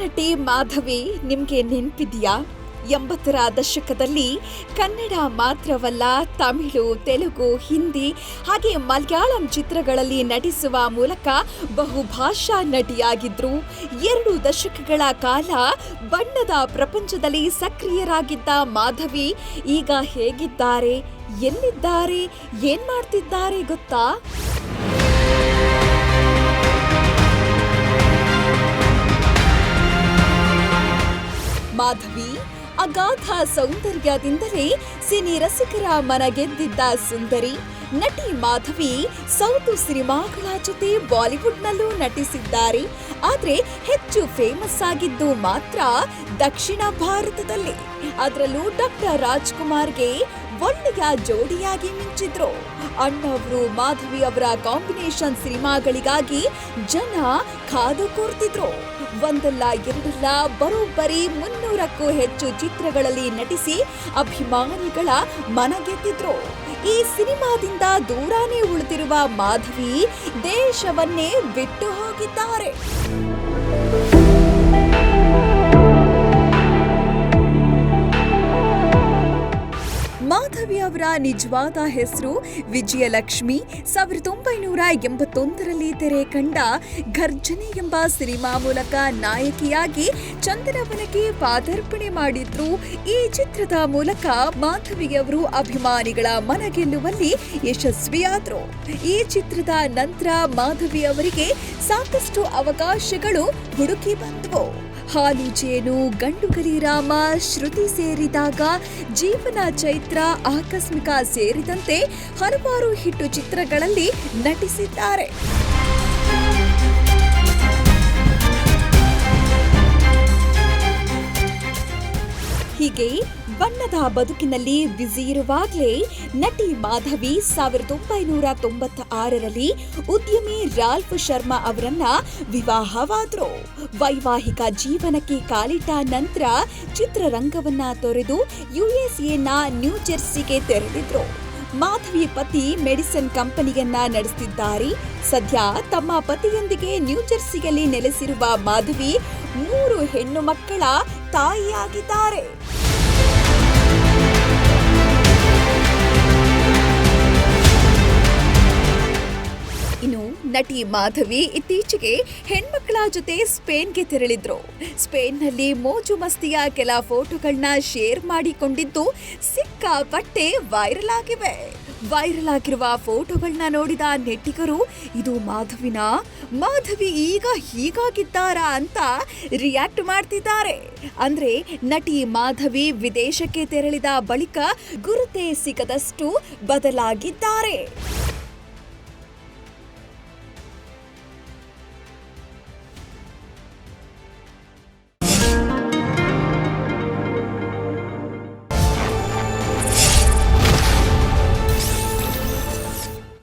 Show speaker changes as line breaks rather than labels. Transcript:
ನಟಿ ಮಾಧವಿ, ನಿಮಗೆ ನೆನಪಿದೆಯಾ? ಎಂಬತ್ತರ ದಶಕದಲ್ಲಿ ಕನ್ನಡ ಮಾತ್ರವಲ್ಲ, ತಮಿಳು, ತೆಲುಗು, ಹಿಂದಿ, ಹಾಗೆ ಮಲಯಾಳಂ ಚಿತ್ರಗಳಲ್ಲಿ ನಟಿಸುವ ಮೂಲಕ ಬಹುಭಾಷಾ ನಟಿಯಾಗಿದ್ರು. ಎರಡು ದಶಕಗಳ ಕಾಲ ಬಣ್ಣದ ಪ್ರಪಂಚದಲ್ಲಿ ಸಕ್ರಿಯರಾಗಿದ್ದ ಮಾಧವಿ ಈಗ ಹೇಗಿದ್ದಾರೆ? ಎಲ್ಲಿದ್ದಾರೆ? ಏನು ಮಾಡ್ತಿದ್ದಾರೆ ಗೊತ್ತಾ? ಮಾಧವಿ. ಅಗಾಧ ಸೌಂದರ್ಯದಿಂದಲೇ ಸಿನಿ ರಸಿಕರ ಮನಗೆದ್ದಿದ್ದ ಸುಂದರಿ. ನಟಿ ಮಾಧವಿ ಸೌತು ಸಿನಿಮಾಗಳ ಜೊತೆ ಬಾಲಿವುಡ್ನಲ್ಲೂ ನಟಿಸಿದ್ದಾರೆ. ಆದರೆ ಹೆಚ್ಚು ಫೇಮಸ್ ಆಗಿದ್ದು ಮಾತ್ರ ದಕ್ಷಿಣ ಭಾರತದಲ್ಲಿ. ಅದರಲ್ಲೂ ಡಾಕ್ಟರ್ ರಾಜ್ಕುಮಾರ್ಗೆ ಒಳ್ಳೆಯ ಜೋಡಿಯಾಗಿ ಮಿಂಚಿದ್ರು. ಅಣ್ಣವರು ಮಾಧವಿ ಅವರ ಕಾಂಬಿನೇಷನ್ ಸಿನಿಮಾಗಳಿಗಾಗಿ ಜನ ಕಾದು ಕೂರ್ತಿದ್ರು. ಒಂದಲ್ಲ ಎರಡಲ್ಲ ಬರೋಬ್ಬರಿ ಮುನ್ನೂರಕ್ಕೂ ಹೆಚ್ಚು ಚಿತ್ರಗಳಲ್ಲಿ ನಟಿಸಿ ಅಭಿಮಾನಿಗಳ ಮನಗೆದ್ದಿದ್ರು ಈ ಸಿನಿಮಾದಿಂದ ದೂರಾನೇ ಉಳಿದಿರುವ ಮಾಧವಿ ದೇಶವನ್ನೇ ಬಿಟ್ಟು ಹೋಗಿದ್ದಾರೆ. ಅವರ ನಿಜವಾದ ಹೆಸರು ವಿಜಯಲಕ್ಷ್ಮಿ. ಸಾವಿರದ ಒಂಬೈನೂರ ಎಂಬತ್ತೊಂದರಲ್ಲಿ ತೆರೆ ಕಂಡ ಘರ್ಜನೆ ಎಂಬ ಸಿನಿಮಾ ಮೂಲಕ ನಾಯಕಿಯಾಗಿ ಚಂದನವನಕ್ಕೆ ಪಾದಾರ್ಪಣೆ ಮಾಡಿದ್ರು. ಈ ಚಿತ್ರದ ಮೂಲಕ ಮಾಧವಿಯವರು ಅಭಿಮಾನಿಗಳ ಮನ ಗೆಲ್ಲುವಲ್ಲಿ ಯಶಸ್ವಿಯಾದ್ರು. ಈ ಚಿತ್ರದ ನಂತರ ಮಾಧವಿ ಅವರಿಗೆ ಸಾಕಷ್ಟು ಅವಕಾಶಗಳು ಹುಡುಕಿ ಬಂದವು. ಹಾಲು ಜೇನು ಗಂಡುಗಲಿ ರಾಮ, ಶ್ರುತಿ ಸೇರಿದಾಗ ಜೀವನ ಚೈತ್ರ ಆಕಸ್ಮಿಕ ಸೇರಿದಂತೆ ಹಲವಾರು ಹಿಟ್ಟು ಚಿತ್ರಗಳಲ್ಲಿ ನಟಿಸಿದ್ದಾರೆ. ಹೀಗೆ ಬಣ್ಣದ ಬದುಕಿನಲ್ಲಿ ಬ್ಯುಸಿ ಇರುವಾಗಲೇ ನಟಿ ಮಾಧವಿ ಸಾವಿರದ ಒಂಬೈನೂರ ತೊಂಬತ್ತ ಆರರಲ್ಲಿ ಉದ್ಯಮಿ ರಾಲ್ಫ್ ಶರ್ಮಾ ಅವರನ್ನ ವಿವಾಹವಾದರು. ವೈವಾಹಿಕ ಜೀವನಕ್ಕೆ ಕಾಲಿಟ್ಟ ನಂತರ ಚಿತ್ರರಂಗವನ್ನ ತೊರೆದು ಯುಎಸ್ಎನ ನ್ಯೂ ಜೆರ್ಸಿಗೆ ತೆರಳಿದ್ರು ಮಾಧವಿ ಪತಿ ಮೆಡಿಸಿನ್ ಕಂಪನಿಯನ್ನ ನಡೆಸುತ್ತಿದ್ದಾರೆ ಸದ್ಯ ತಮ್ಮ ಪತಿಯೊಂದಿಗೆ ನ್ಯೂ ಜೆರ್ಸಿಯಲ್ಲಿ ನೆಲೆಸಿರುವ ಮಾಧವಿ ಮೂರು ಹೆಣ್ಣು ಮಕ್ಕಳ ತಾಯಿಯಾಗಿದ್ದಾರೆ. ಇನ್ನು ನಟಿ ಮಾಧವಿ ಇತ್ತೀಚೆಗೆ ಹೆಣ್ಮಕ್ಕಳ ಜೊತೆ ಸ್ಪೇನ್ಗೆ ತೆರಳಿದ್ರು. ಸ್ಪೇನ್ನಲ್ಲಿ ಮೋಜು ಮಸ್ತಿಯ ಕೆಲ ಫೋಟೋಗಳನ್ನ ಶೇರ್ ಮಾಡಿಕೊಂಡಿದ್ದು ಸಿಕ್ಕಾಪಟ್ಟೆ ವೈರಲ್ ಆಗಿವೆ. ವೈರಲ್ ಆಗಿರುವ ಫೋಟೋಗಳನ್ನ ನೋಡಿದ ನೆಟ್ಟಿಗರು, ಇದು ಮಾಧವಿನ? ಮಾಧವಿ ಈಗ ಹೀಗಾಗಿದ್ದಾರಾ ಅಂತ ರಿಯಾಕ್ಟ್ ಮಾಡ್ತಿದ್ದಾರೆ. ಅಂದ್ರೆ ನಟಿ ಮಾಧವಿ ವಿದೇಶಕ್ಕೆ ತೆರಳಿದ ಬಳಿಕ ಗುರುತೇ ಸಿಗದಷ್ಟು ಬದಲಾಗಿದ್ದಾರೆ.